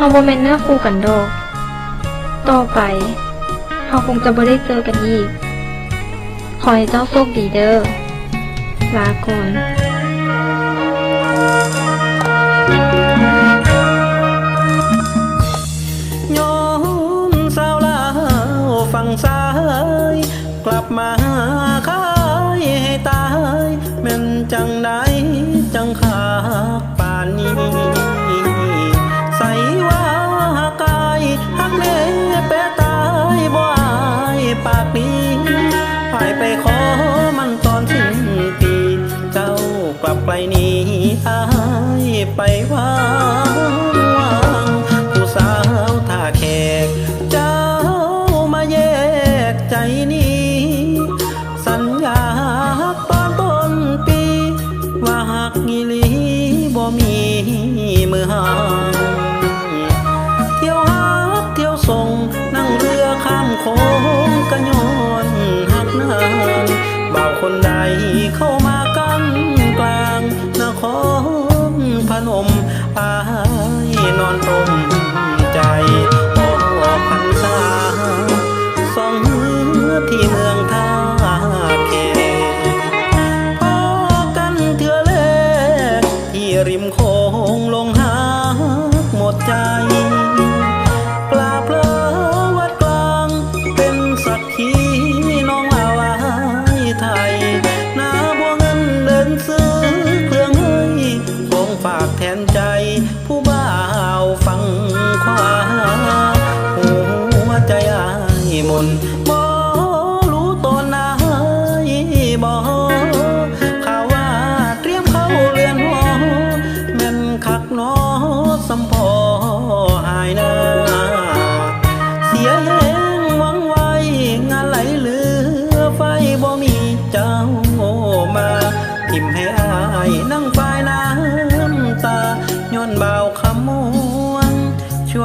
บ่แม่นเนื้อคู่กันดอก ต่อไปเราคงจะบ่ได้เจอกันอีก ขอให้เจ้าโชคดีเด้อลาก่อนโยมสาวลาวฝั่งซ้าย กลับมาขายให้ตายแม่นจังใดจังขาป่านนี้ กลับไปนี้อายไปว่างผู้สาวท่าแขก เจ้ามาแยกใจนี้ สัญญาตอนต้นปี ว่าหักอีหลีบ่มีมือห่างเที่ยวฮักเที่ยวส่ง นมอายนอนตรมใจ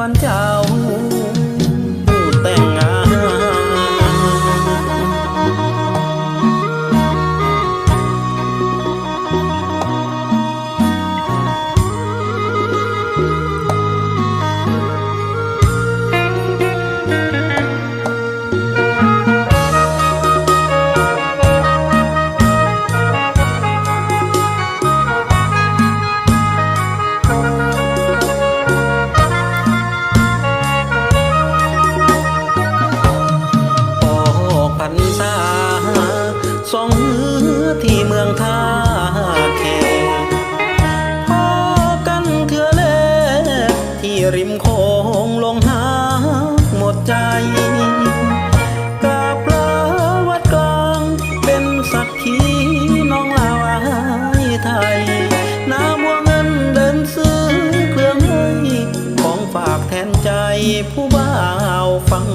านเจ้า กาปลาวัดกลางเป็นสักขีน้องลาวายไทย น้ำบัวเงินเดินซื้อเครื่องให้ของฝากแทนใจผู้บ่าวฟัง